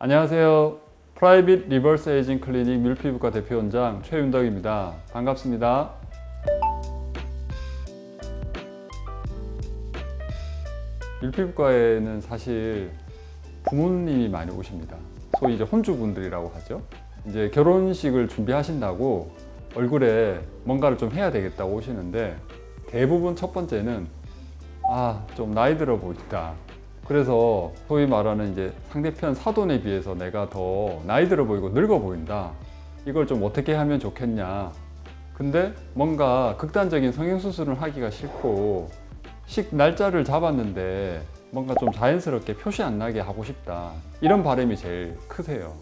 안녕하세요. 프라이빗 리버스 에이징 클리닉 밀피부과 대표원장 최윤덕입니다. 반갑습니다. 밀피부과에는 사실 부모님이 많이 오십니다. 소위 이제 혼주분들이라고 하죠. 이제 결혼식을 준비하신다고 얼굴에 뭔가를 좀 해야 되겠다고 오시는데 대부분 첫 번째는 아, 좀 나이 들어 보인다. 그래서 소위 말하는 이제 상대편 사돈에 비해서 내가 더 나이 들어 보이고 늙어 보인다. 이걸 좀 어떻게 하면 좋겠냐. 근데 뭔가 극단적인 성형수술을 하기가 싫고 식 날짜를 잡았는데 뭔가 좀 자연스럽게 표시 안 나게 하고 싶다. 이런 바람이 제일 크세요.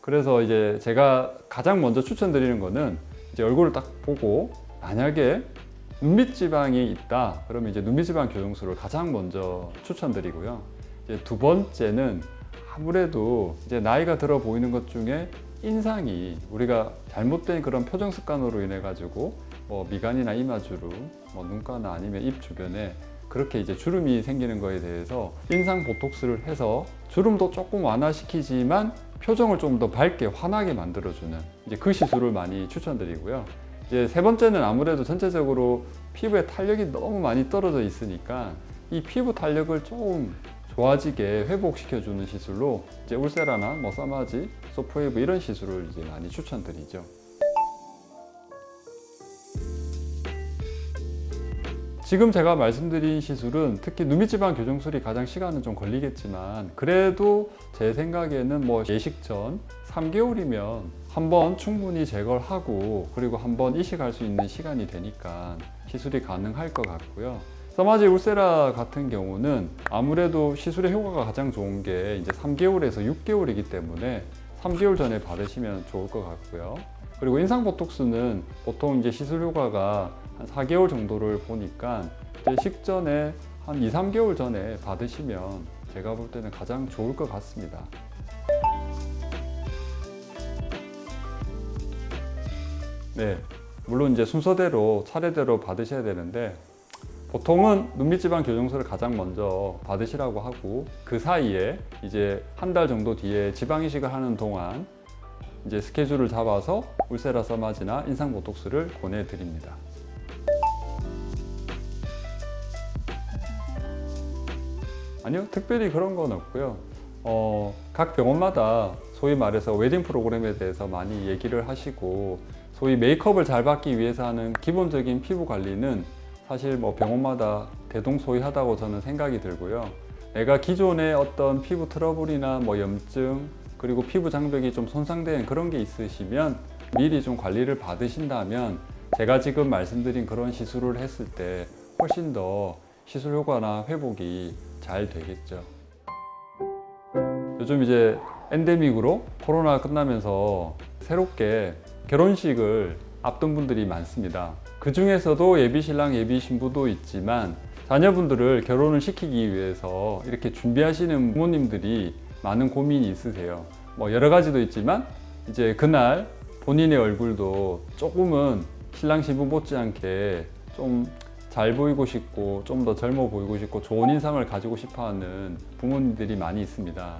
그래서 이제 제가 가장 먼저 추천드리는 거는 이제 얼굴을 딱 보고 만약에 눈밑 지방이 있다. 그러면 이제 눈밑 지방 교정술을 가장 먼저 추천드리고요. 이제 두 번째는 아무래도 이제 나이가 들어 보이는 것 중에 인상이 우리가 잘못된 그런 표정 습관으로 인해 가지고 뭐 미간이나 이마주름, 뭐 눈가나 아니면 입 주변에 그렇게 이제 주름이 생기는 거에 대해서 인상 보톡스를 해서 주름도 조금 완화시키지만 표정을 좀 더 밝게 환하게 만들어주는 이제 그 시술을 많이 추천드리고요. 이제 세 번째는 아무래도 전체적으로 피부의 탄력이 너무 많이 떨어져 있으니까 이 피부 탄력을 좀 좋아지게 회복시켜주는 시술로 이제 울세라나 뭐 사마지, 소프웨이브 이런 시술을 이제 많이 추천드리죠. 지금 제가 말씀드린 시술은 특히 누미지방 교정술이 가장 시간은 좀 걸리겠지만 그래도 제 생각에는 뭐 예식 전 3개월이면 한번 충분히 제거를 하고 그리고 한번 이식할 수 있는 시간이 되니까 시술이 가능할 것 같고요. 서마지 울세라 같은 경우는 아무래도 시술의 효과가 가장 좋은 게 이제 3개월에서 6개월이기 때문에 3개월 전에 받으시면 좋을 것 같고요. 그리고 인상 보톡스는 보통 이제 시술 효과가 한 4개월 정도를 보니까 식전에 한 2, 3개월 전에 받으시면 제가 볼 때는 가장 좋을 것 같습니다. 네, 물론 이제 순서대로 차례대로 받으셔야 되는데 보통은 눈밑지방 교정술을 가장 먼저 받으시라고 하고 그 사이에 이제 한 달 정도 뒤에 지방 이식을 하는 동안 이제 스케줄을 잡아서 울세라 서마지나 인상 보톡스를 권해드립니다. 아니요, 특별히 그런 건 없고요. 어, 각 병원마다 소위 말해서 웨딩 프로그램에 대해서 많이 얘기를 하시고 소위 메이크업을 잘 받기 위해서 하는 기본적인 피부 관리는 사실 뭐 병원마다 대동소이하다고 저는 생각이 들고요. 내가 기존에 어떤 피부 트러블이나 뭐 염증 그리고 피부 장벽이 좀 손상된 그런 게 있으시면 미리 좀 관리를 받으신다면 제가 지금 말씀드린 그런 시술을 했을 때 훨씬 더 시술 효과나 회복이 잘 되겠죠. 요즘 이제 엔데믹으로 코로나 끝나면서 새롭게 결혼식을 앞둔 분들이 많습니다. 그 중에서도 예비 신랑, 예비 신부도 있지만 자녀분들을 결혼을 시키기 위해서 이렇게 준비하시는 부모님들이 많은 고민이 있으세요. 뭐 여러 가지도 있지만 이제 그날 본인의 얼굴도 조금은 신랑 신부 못지않게 좀 잘 보이고 싶고 좀 더 젊어 보이고 싶고 좋은 인상을 가지고 싶어 하는 부모님들이 많이 있습니다.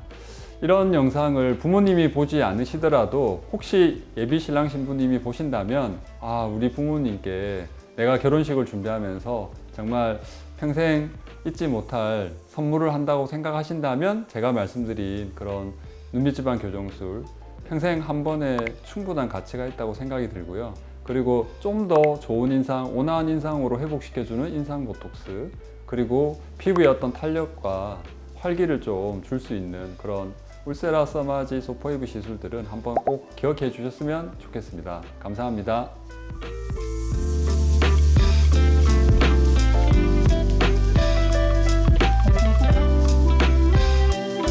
이런 영상을 부모님이 보지 않으시더라도 혹시 예비 신랑 신부님이 보신다면 아, 우리 부모님께 내가 결혼식을 준비하면서 정말 평생 잊지 못할 선물을 한다고 생각하신다면 제가 말씀드린 그런 눈밑지방 교정술 평생 한 번에 충분한 가치가 있다고 생각이 들고요. 그리고 좀 더 좋은 인상, 온화한 인상으로 회복시켜주는 인상 보톡스, 그리고 피부의 어떤 탄력과 활기를 좀 줄 수 있는 그런 울세라 서마지 소포이브 시술들은 한번 꼭 기억해 주셨으면 좋겠습니다. 감사합니다.